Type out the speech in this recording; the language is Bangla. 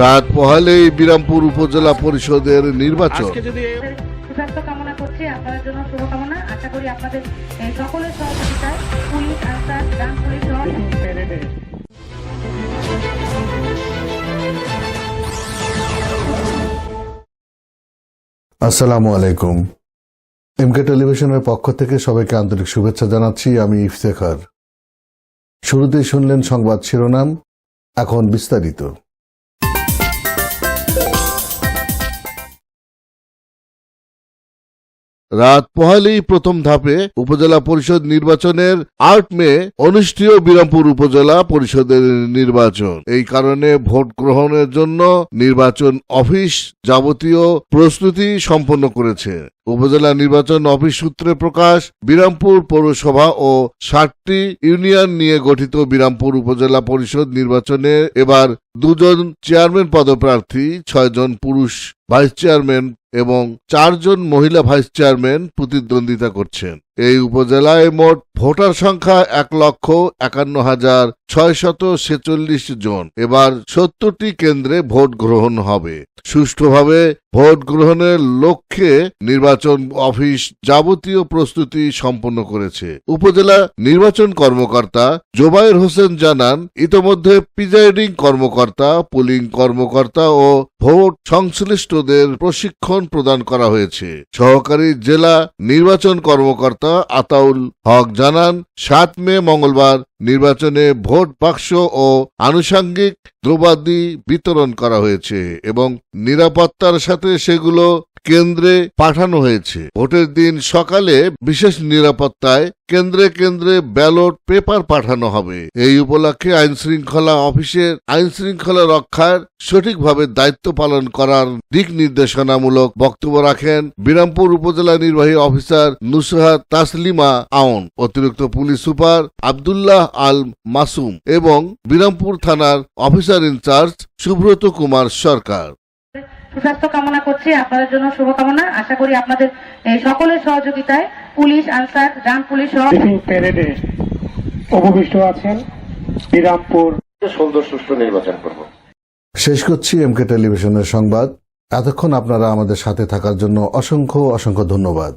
রাত পোহালেই বিরামপুর উপজেলা পরিষদের নির্বাচন। সুস্বাস্থ্য কামনা করছি আপনাদের জন্য শুভকামনা। আশা করি আপনাদের সকলের সহযোগিতায় পুলিশ আনসার গ্রাম পুলিশ আসসালামু আলাইকুম। এমকে টেলিভিশনের পক্ষ থেকে সবাইকে আন্তরিক শুভেচ্ছা জানাচ্ছি। আমি ইফতেখার। শুরুতেই শুনলেন সংবাদ শিরোনাম এখন বিস্তারিত। রাত পোহালেই প্রথম ধাপে উপজেলা পরিষদ নির্বাচনের আট মে অনুষ্ঠেয় বিরামপুর উপজেলা পরিষদের নির্বাচন। এই কারণে ভোট গ্রহণের জন্য নির্বাচন অফিস যাবতীয় প্রস্তুতি সম্পন্ন করেছে। উপজেলা নির্বাচন অফিস সূত্রে প্রকাশ, বিরামপুর পৌরসভা ও ষাটটি ইউনিয়ন নিয়ে গঠিত বিরামপুর উপজেলা পরিষদ নির্বাচনে এবার দুজন চেয়ারম্যান পদপ্রার্থী, ছয়জন পুরুষ ভাইস চেয়ারম্যান এবং চারজন মহিলা ভাইস চেয়ারম্যান প্রতিদ্বন্দ্বিতা করছেন। এই উপজেলায় মোট ভোটার সংখ্যা এক লক্ষ একান্ন হাজার ছয়শত ছেচল্লিশ জন। এবার সত্তরটি কেন্দ্রে ভোট গ্রহণ হবে। সুষ্ঠুভাবে ভোট গ্রহণের লক্ষ্যে নির্বাচন অফিস যাবতীয় প্রস্তুতি সম্পন্ন করেছে। উপজেলা নির্বাচন কর্মকর্তা জোবায়ের হোসেন জানান, ইতোমধ্যে প্রিজাইডিং কর্মকর্তা, পুলিং কর্মকর্তা ও ভোট সংশ্লিষ্টদের প্রশিক্ষণ প্রদান করা হয়েছে। সহকারী জেলা নির্বাচন কর্মকর্তা আতাউল হক জানান, সাত মে মঙ্গলবার নির্বাচনে ভোট বাক্স ও আনুষাঙ্গিক দ্রব্যাদি বিতরণ করা হয়েছে এবং নিরাপত্তার সাথে সেগুলো কেন্দ্রে পাঠানো হয়েছে। ভোটের দিন সকালে বিশেষ নিরাপত্তায় কেন্দ্রে কেন্দ্রে ব্যালট পেপার পাঠানো হবে। এই উপলক্ষে আইন শৃঙ্খলা অফিসের আইন শৃঙ্খলা রক্ষার সঠিকভাবে দায়িত্ব পালন করার দিক নির্দেশনামূলক বক্তব্য রাখেন বিরামপুর উপজেলা নির্বাহী অফিসার নুসরাত তাসলিমা আউন, অতিরিক্ত পুলিশ সুপার আবদুল্লাহ আল মাসুম এবং বিরামপুর থানার officer in charge Subrata Kumar Sarkar. সুস্বাস্থ্য কামনা করছি আপনাদের জন্য শুভকামনা। আশা করি আপনাদের এই সকলের সহযোগিতায় পুলিশ আনসার গ্রাম পুলিশ সহ প্যারেডে উপবিষ্ট আছেন শ্রীরামপুর। সুন্দর সুষ্ঠু নির্বাচন করব। শেষ করছি এমকে টেলিভিশনের সংবাদ। এতক্ষণ আপনারা আমাদের সাথে থাকার জন্য অসংখ্য অসংখ্য ধন্যবাদ।